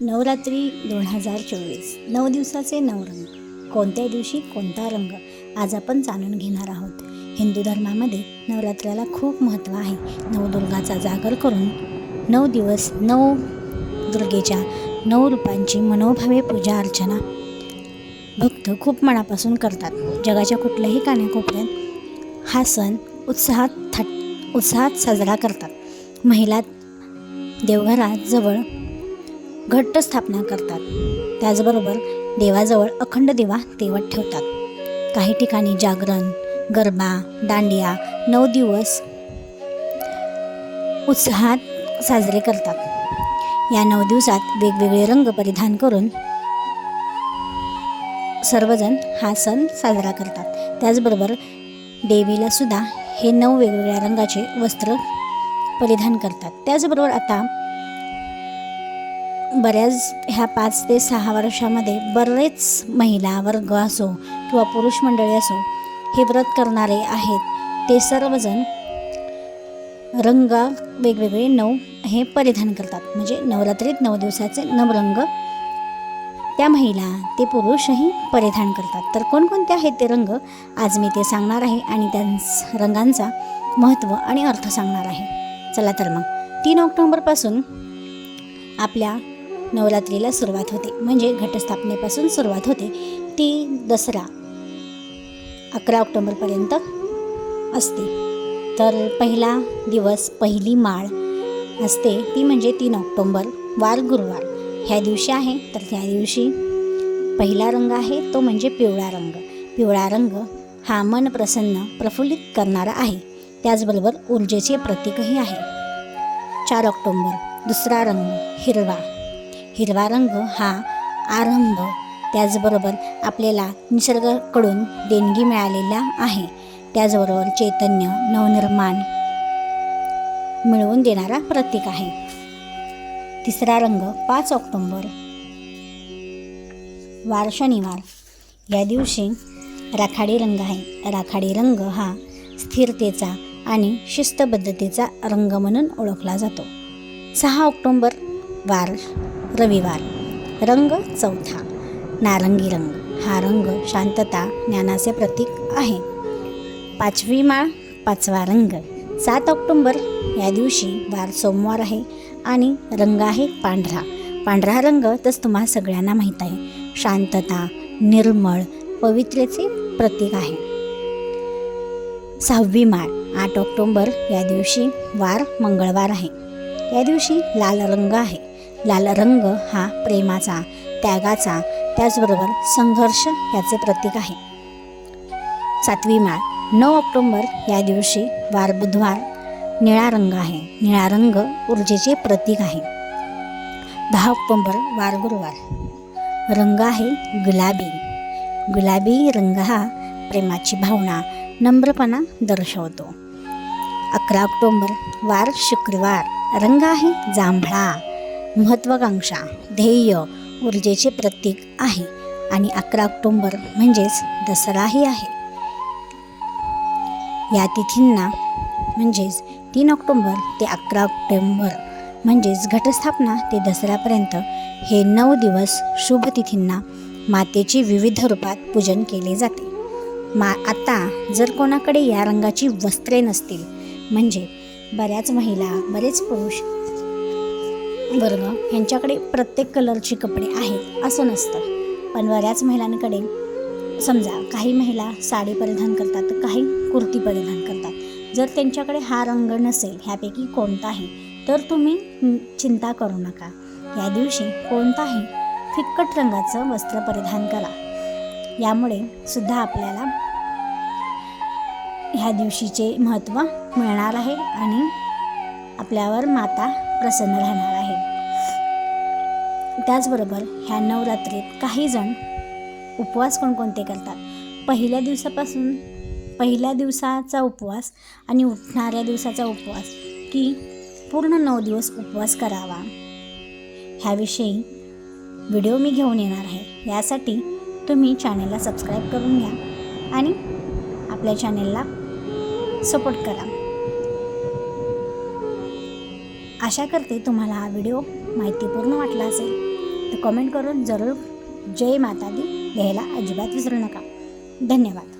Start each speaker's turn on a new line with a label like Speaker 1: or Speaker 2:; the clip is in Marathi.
Speaker 1: नवरात्री दोन हजार चोवीस. नऊ दिवसाचे नऊ रंग कोणत्या दिवशी कोणता रंग आज आपण जाणून घेणार आहोत. हिंदू धर्मामध्ये नवरात्राला खूप महत्त्व आहे. नवदुर्गाचा जागर करून नऊ दिवस नऊ दुर्गेच्या नऊ रूपांची मनोभावे पूजा अर्चना भक्त खूप मनापासून करतात. जगाच्या कुठल्याही कानाकोपऱ्यात हा सण उत्साहात थाट उत्साहात साजरा करतात. महिला देवघरात जवळ घट्ट स्थापना करतात. त्याचबरोबर देवाजवळ अखंड दिवा तेवत ठेवतात. काही ठिकाणी जागरण गरबा दांडिया नऊ दिवस उत्साहात साजरे करतात. या नऊ दिवसात वेगवेगळे रंग परिधान करून सर्वजण हा सण साजरा करतात. त्याचबरोबर देवीला सुद्धा हे नऊ वेगवेगळ्या रंगाचे वस्त्र परिधान करतात. त्याचबरोबर आता बऱ्याच ह्या पाच ते सहा वर्षामध्ये बरेच महिला वर्ग असो किंवा पुरुष मंडळी असो हे व्रत करणारे आहेत. ते सर्वजण रंग वेगवेगळे नऊ हे परिधान करतात. म्हणजे नवरात्रीत नऊ दिवसाचे नवरंग त्या महिला ते पुरुषही परिधान करतात. तर कोणकोणते आहेत ते रंग? आज मी ते सांगणार आहे आणि त्या रंगांचा महत्त्व आणि अर्थ सांगणार आहे. चला तर मग. तीन ऑक्टोंबरपासून आपल्या नवरात्रीला सुरुवात होते. म्हणजे घटस्थापनेपासून सुरुवात होते. ती दसरा अकरा ऑक्टोंबरपर्यंत असते. तर पहिला दिवस पहिली माळ असते. ती म्हणजे तीन ऑक्टोंबर वार गुरुवार. ह्या दिवशी आहे. तर त्या दिवशी पहिला रंग आहे. तो म्हणजे पिवळा रंग. पिवळा रंग हा मन प्रसन्न प्रफुल्लित करणारा आहे. त्याचबरोबर ऊर्जेचे प्रतीकही आहे. चार ऑक्टोंबर दुसरा रंग हिरवा. हिरवा रंग हा आरंभ. त्याचबरोबर आपल्याला निसर्गाकडून देणगी मिळालेला आहे. त्याचबरोबर चैतन्य नवनिर्माण मिळवून देणारा प्रतीक आहे. तिसरा रंग पाच ऑक्टोंबर. वार शनिवार. या दिवशी राखाडी रंग आहे. राखाडी रंग हा स्थिरतेचा आणि शिस्तबद्धतेचा रंग म्हणून ओळखला जातो. सहा ऑक्टोंबर वार रविवार. रंग चौथा. नारंगी रंग. हा रंग शांतता ज्ञानाचे प्रतीक आहे. पाचवी माळ पाचवा रंग. सात ऑक्टोंबर या दिवशी वार सोमवार आहे आणि रंग आहे पांढरा. पांढरा रंग तस तुम्हाला सगळ्यांना माहीत आहे. शांतता निर्मळ पवित्रेचे प्रतीक आहे. सहावी माळ आठ ऑक्टोंबर या दिवशी वार मंगळवार आहे. या दिवशी लाल रंग आहे. लाल रंग हा प्रेमाचा त्यागाचा त्याचबरोबर संघर्ष याचे प्रतीक आहे. सातवी माळ नऊ ऑक्टोंबर या दिवशी वार बुधवार निळा रंग आहे. निळा रंग ऊर्जेचे प्रतीक आहे. दहा ऑक्टोंबर वार गुरुवार. रंग आहे गुलाबी. गुलाबी रंग हा प्रेमाची भावना नम्रपणा दर्शवतो. अकरा ऑक्टोंबर वार शुक्रवार. रंग आहे जांभळा. महत्त्वाकांक्षा ध्येय ऊर्जेचे प्रतीक आहे आणि अकरा ऑक्टोंबर म्हणजेच दसराही आहे. या तिथींना म्हणजेच तीन ऑक्टोंबर ते अकरा ऑक्टोंबर म्हणजेच घटस्थापना ते दसऱ्यापर्यंत हे नऊ दिवस शुभ तिथींना मातेची विविध रूपात पूजन केले जाते. मा आता जर कोणाकडे या रंगाची वस्त्रे नसतील म्हणजे बऱ्याच महिला बरेच पुरुष वर्ग ह्यांच्याकडे प्रत्येक कलरचे कपडे आहेत असं नसतं. पण बऱ्याच महिलांकडे समजा काही महिला साडी परिधान करतात तर काही कुर्ती परिधान करतात. जर त्यांच्याकडे हा रंग नसेल ह्यापैकी कोणताही तर तुम्ही चिंता करू नका. या दिवशी कोणताही फिक्कट रंगाचं वस्त्र परिधान करा. यामुळे सुद्धा आपल्याला ह्या दिवशीचे महत्त्व मिळणार आहे आणि आपल्यावर माता प्रसन्न राहणार आहे. त्याचबरोबर ह्या नवरात्रीत काही जण उपवास कोणकोणते करतात? पहिल्या दिवसापासून पहिल्या दिवसाचा उपवास आणि उठणाऱ्या दिवसाचा उपवास की पूर्ण नऊ दिवस उपवास करावा. ह्याविषयी व्हिडिओ मी घेऊन येणार आहे. यासाठी तुम्ही चॅनलला सबस्क्राईब करून घ्या आणि आपल्या चॅनेलला सपोर्ट करा. आशा करते तुम्हाला हा व्हिडिओ माहितीपूर्ण वाटला असेल. तर कमेंट करून जरूर जय माता दी. लिहायला अजिबात विसरू नका. धन्यवाद.